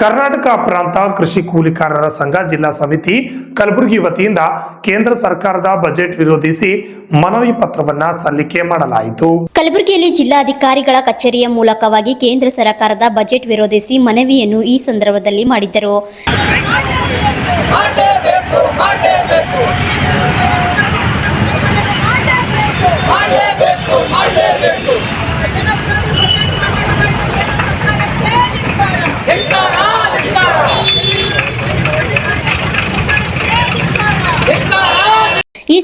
ಕರ್ನಾಟಕ ಪ್ರಾಂತ ಕೃಷಿ ಕೂಲಿಕಾರರ ಸಂಘ ಜಿಲ್ಲಾ ಸಮಿತಿ ಕಲಬುರಗಿ ವತಿಯಿಂದ ಕೇಂದ್ರ ಸರ್ಕಾರದ ಬಜೆಟ್ ವಿರೋಧಿಸಿ ಮನವಿ ಪತ್ರವನ್ನ ಸಲ್ಲಿಕೆ ಮಾಡಲಾಯಿತು. ಕಲಬುರಗಿಯಲ್ಲಿ ಜಿಲ್ಲಾಧಿಕಾರಿಗಳ ಕಚೇರಿಯ ಮೂಲಕವಾಗಿ ಕೇಂದ್ರ ಸರ್ಕಾರದ ಬಜೆಟ್ ವಿರೋಧಿಸಿ ಮನವಿಯನ್ನು ಈ ಸಂದರ್ಭದಲ್ಲಿ ಮಾಡಿದ್ದರು.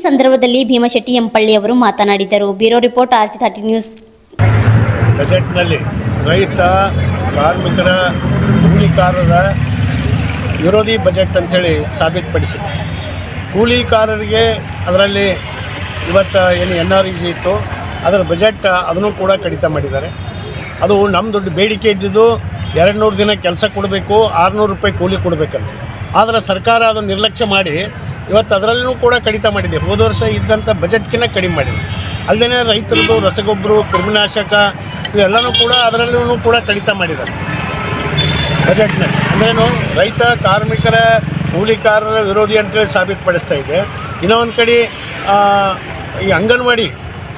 ಸಂದರ್ಭದಲ್ಲಿ ಭೀಮಶೆಟ್ಟಿ ಎಂಪಳ್ಳಿ ಅವರು ಮಾತನಾಡಿದರು. Bureau report R thirty news. ಬಜೆಟ್ನಲ್ಲಿ ರೈತ, ಕಾರ್ಮಿಕರ, ಕೂಲಿಕಾರರ ವಿರೋಧಿ ಬಜೆಟ್ ಅಂಥೇಳಿ ಸಾಬೀತುಪಡಿಸಿದೆ. ಕೂಲಿಕಾರರಿಗೆ ಅದರಲ್ಲಿ ಇವತ್ತು ಏನು ಎನ್ ಆರ್ ಇ ಜಿ ಇತ್ತು, ಅದರ ಬಜೆಟ್ ಅದನ್ನು ಕೂಡ ಕಡಿತ ಮಾಡಿದ್ದಾರೆ. ಅದು ನಮ್ಮ ದೊಡ್ಡ ಬೇಡಿಕೆ ಇದ್ದಿದ್ದು ಎರಡು ನೂರು ದಿನ ಕೆಲಸ ಕೊಡಬೇಕು, ಆರುನೂರು ರೂಪಾಯಿ ಕೂಲಿ ಕೊಡಬೇಕಂತ. ಆದರೆ ಸರ್ಕಾರ ಅದನ್ನು ನಿರ್ಲಕ್ಷ್ಯ ಮಾಡಿ ಇವತ್ತು ಅದರಲ್ಲೂ ಕೂಡ ಕಡಿತ ಮಾಡಿದೆ. ಹೋದ ವರ್ಷ ಇದ್ದಂಥ ಬಜೆಟ್ಗಿನ ಕಡಿಮೆ ಮಾಡಿದೆ. ಅಲ್ಲದೇ ರೈತರದ್ದು ರಸಗೊಬ್ಬರ, ಕ್ರಿಮಿನಾಶಕ, ಇವೆಲ್ಲನೂ ಕೂಡ ಅದರಲ್ಲೂ ಕೂಡ ಕಡಿತ ಮಾಡಿದ್ದಾರೆ. ಬಜೆಟ್ನಲ್ಲಿ ಅಂದ್ರೇನು, ರೈತ, ಕಾರ್ಮಿಕರ, ಕೂಲಿಕಾರರ ವಿರೋಧಿ ಅಂತೇಳಿ ಸಾಬೀತುಪಡಿಸ್ತಾ ಇದೆ. ಇನ್ನೂ ಒಂದು ಕಡೆ ಈ ಅಂಗನವಾಡಿ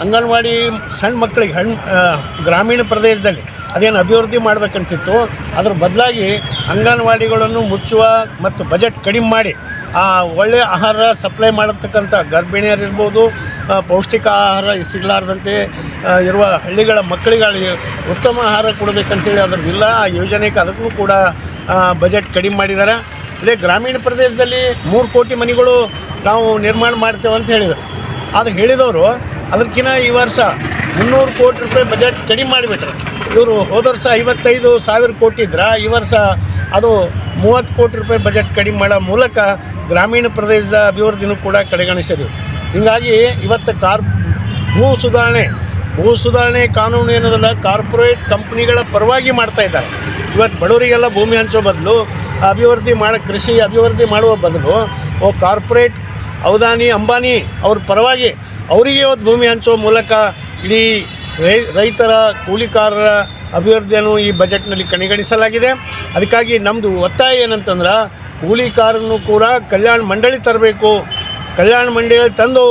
ಅಂಗನವಾಡಿ ಸಣ್ಣ ಮಕ್ಕಳಿಗೆ ಹಣ್ಣು ಗ್ರಾಮೀಣ ಪ್ರದೇಶದಲ್ಲಿ ಅದೇನು ಅಭಿವೃದ್ಧಿ ಮಾಡಬೇಕಂತಿತ್ತು, ಅದ್ರ ಬದಲಾಗಿ ಅಂಗನವಾಡಿಗಳನ್ನು ಮುಚ್ಚುವ ಮತ್ತು ಬಜೆಟ್ ಕಡಿಮೆ ಮಾಡಿ ಆ ಒಳ್ಳೆಯ ಆಹಾರ ಸಪ್ಲೈ ಮಾಡತಕ್ಕಂಥ ಗರ್ಭಿಣಿಯರಿರ್ಬೋದು ಪೌಷ್ಟಿಕ ಆಹಾರ ಸಿಗಲಾರ್ದಂತೆ ಇರುವ ಹಳ್ಳಿಗಳ ಮಕ್ಕಳಿಗಾಗಿ ಉತ್ತಮ ಆಹಾರ ಕೊಡಬೇಕಂತೇಳಿ ಅದ್ರದ್ದಿಲ್ಲ ಆ ಯೋಜನೆಗೆ ಅದಕ್ಕೂ ಕೂಡ ಬಜೆಟ್ ಕಡಿಮೆ ಮಾಡಿದ್ದಾರೆ. ಇದೇ ಗ್ರಾಮೀಣ ಪ್ರದೇಶದಲ್ಲಿ ಮೂರು ಕೋಟಿ ಮನೆಗಳು ನಾವು ನಿರ್ಮಾಣ ಮಾಡ್ತೇವೆ ಅಂತ ಹೇಳಿದರು. ಅದು ಹೇಳಿದವರು ಅದಕ್ಕಿಂತ ಈ ವರ್ಷ ಮುನ್ನೂರು ಕೋಟಿ ರೂಪಾಯಿ ಬಜೆಟ್ ಕಡಿಮೆ ಮಾಡಿಬಿಟ್ರೆ. ಇವರು ಹೋದ ವರ್ಷ ಐವತ್ತೈದು ಸಾವಿರ ಕೋಟಿ ಇದ್ರೆ, ಈ ವರ್ಷ ಅದು ಮೂವತ್ತು ಕೋಟಿ ರೂಪಾಯಿ ಬಜೆಟ್ ಕಡಿಮೆ ಮಾಡೋ ಮೂಲಕ ಗ್ರಾಮೀಣ ಪ್ರದೇಶದ ಅಭಿವೃದ್ಧಿನೂ ಕೂಡ ಕಡೆಗಣಿಸಿದ್ರು. ಹೀಗಾಗಿ ಇವತ್ತು ಕಾರ್ ಭೂ ಸುಧಾರಣೆ ಭೂ ಸುಧಾರಣೆ ಕಾನೂನು ಏನದಲ್ಲ ಕಾರ್ಪೊರೇಟ್ ಕಂಪ್ನಿಗಳ ಪರವಾಗಿ ಮಾಡ್ತಾ ಇದ್ದಾರೆ. ಇವತ್ತು ಬಡವರಿಗೆಲ್ಲ ಭೂಮಿ ಹಂಚೋ ಬದಲು, ಅಭಿವೃದ್ಧಿ ಮಾಡೋ, ಕೃಷಿ ಅಭಿವೃದ್ಧಿ ಮಾಡುವ ಬದಲು ಓ ಕಾರ್ಪೊರೇಟ್ ಔದಾನಿ, ಅಂಬಾನಿ ಅವ್ರ ಪರವಾಗಿ ಅವರಿಗೆ ಇವತ್ತು ಭೂಮಿ ಹಂಚೋ ಮೂಲಕ ಇಡೀ ರೈತರ ಕೂಲಿಕಾರರ ಅಭಿವೃದ್ಧಿಯನ್ನು ಈ ಬಜೆಟ್ನಲ್ಲಿ ಕಣಿಗಣಿಸಲಾಗಿದೆ ಅದಕ್ಕಾಗಿ ನಮ್ಮದು ಒತ್ತಾಯ ಏನಂತಂದ್ರೆ, ಕೂಲಿಕಾರನ್ನು ಕೂಡ ಕಲ್ಯಾಣ ಮಂಡಳಿ ತರಬೇಕು. ಕಲ್ಯಾಣ ಮಂಡಳಿ ತಂದು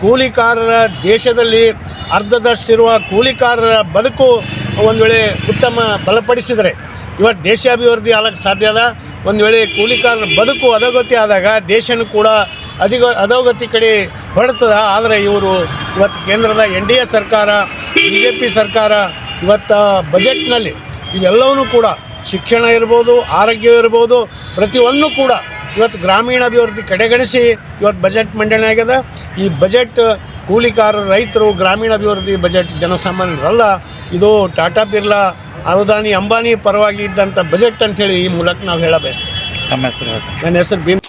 ಕೂಲಿಕಾರರ ದೇಶದಲ್ಲಿ ಅರ್ಧದಷ್ಟಿರುವ ಕೂಲಿಕಾರರ ಬದುಕು ಒಂದು ವೇಳೆ ಉತ್ತಮ ಬಲಪಡಿಸಿದರೆ ಇವತ್ತು ದೇಶಾಭಿವೃದ್ಧಿ ಆಗಕ್ಕೆ ಸಾಧ್ಯ ಅದ. ಒಂದು ವೇಳೆ ಕೂಲಿಕಾರರ ಬದುಕು ಅಧೋಗತಿ ಆದಾಗ ದೇಶನೂ ಕೂಡ ಅಧಿಗ ಅಧೋಗತಿ ಕಡೆ ಹೊರಡ್ತದ ಆದರೆ ಇವರು ಇವತ್ತು ಕೇಂದ್ರದ ಎನ್ ಡಿ ಎ ಸರ್ಕಾರ ಬಿ ಜೆ ಪಿ ಸರ್ಕಾರ ಇವತ್ತು ಬಜೆಟ್ನಲ್ಲಿ ಇವೆಲ್ಲವೂ ಕೂಡ ಶಿಕ್ಷಣ ಇರ್ಬೋದು ಆರೋಗ್ಯ ಇರ್ಬೋದು ಪ್ರತಿಯೊಂದು ಕೂಡ ಇವತ್ತು ಗ್ರಾಮೀಣ ಅಭಿವೃದ್ಧಿ ಕಡೆಗಣಿಸಿ ಇವತ್ತು ಬಜೆಟ್ ಮಂಡನೆ ಆಗ್ಯದ ಈ ಬಜೆಟ್ ಕೂಲಿಕಾರರು ರೈತರು ಗ್ರಾಮೀಣ ಅಭಿವೃದ್ಧಿ ಬಜೆಟ್ ಜನಸಾಮಾನ್ಯರಲ್ಲ ಇದು ಟಾಟಾ ಬಿರ್ಲಾ ಅನುದಾನಿ ಅಂಬಾನಿ ಪರವಾಗಿ ಇದ್ದಂಥ ಬಜೆಟ್ ಅಂತೇಳಿ ಈ ಮೂಲಕ ನಾವು ಹೇಳ ಬಯಸ್ತೀವಿ ನನ್ನ ಹೆಸರು ಭೀಮ್.